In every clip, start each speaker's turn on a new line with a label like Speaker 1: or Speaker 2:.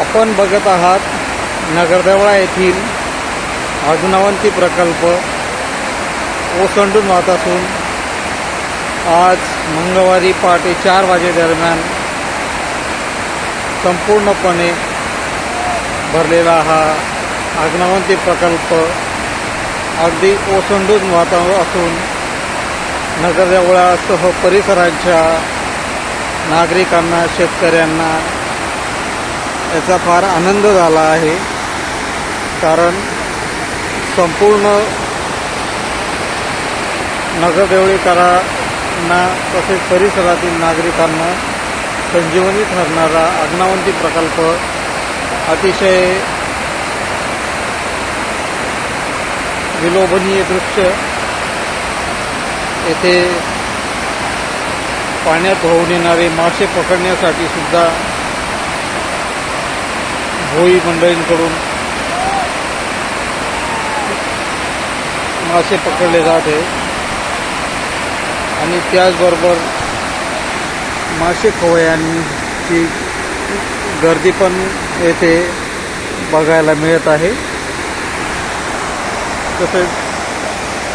Speaker 1: आपण बघत आहात नगरदेवळा येथील अग्नवंती प्रकल्प. ओसंडून वाहत असून आज मंगळवारी पहाटे चार वाजेदरम्यान संपूर्णपणे भरलेला हा अग्नवंती प्रकल्प अगदी ओसंडून वाहत असून नगरदेवळासह परिसरांच्या नागरिकांना शेतकऱ्यांना याचा फार आनंद झाला आहे. कारण संपूर्ण नगरदेवळीकरांना तसेच परिसरातील नागरिकांना संजीवनी ठरणारा अग्नावंती प्रकल्प अतिशय विलोभनीय दृश्य येथे पाण्यात होऊन येणारे मासे पकडण्यासाठी सुद्धा भोई मंडळींकडून मासे पकडले जाते आणि त्याचबरोबर मासे खवयांची गर्दी पण येथे बघायला मिळत आहे. तसेच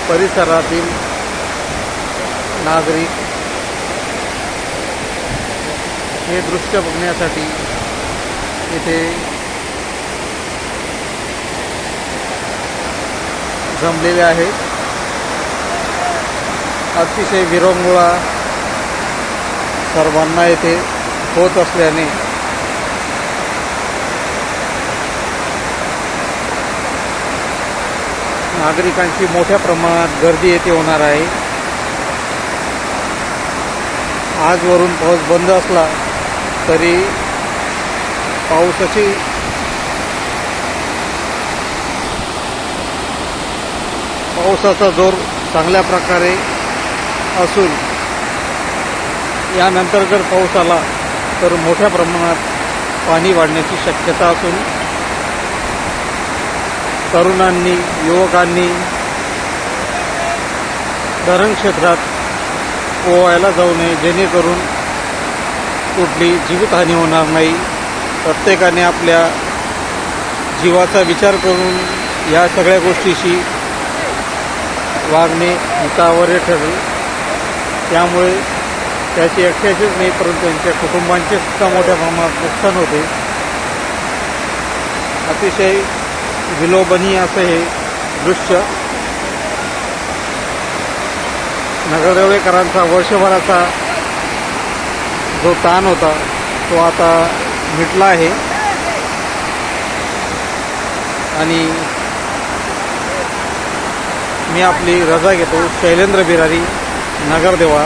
Speaker 1: परिसरातील नागरिक हे दृश्य बघण्यासाठी इथे जमलेले आहेत अतिशय विरंगुळा सर्वांना येथे होत असल्याने. नागरिकांची मोठ्या प्रमाणात गर्दी येथे होणार आहे. आजवरून पाऊस बंद असला तरी पावसाची पावसाचा जोर चांगल्या प्रकारे असून यानंतर जर पाऊस आला तर मोठ्या प्रमाणात पाणी वाढण्याची शक्यता असून तरुणांनी युवकांनी धरण क्षेत्रात पोहायला जाऊ नये जेणेकरून कुठली जीवितहानी होणार नाही. प्रत्येकाने आपल्या जीवाचा विचार करून या सगळ्या गोष्टीशी वागणे हितावर्य ठरेल. त्यामुळे त्याची एकट्याचेच नाही परंतु त्यांच्या कुटुंबांचे सुद्धा मोठ्या प्रमाणात नुकसान होते. अतिशय विलोभनीय असं हे दृश्य. नगरदेवळेकरांचा वर्षभराचा जो ताण होता तो आता मिटला आहे. आणि मी आपली रजा घेतो शैलेंद्र बिरारी नगरदेवा.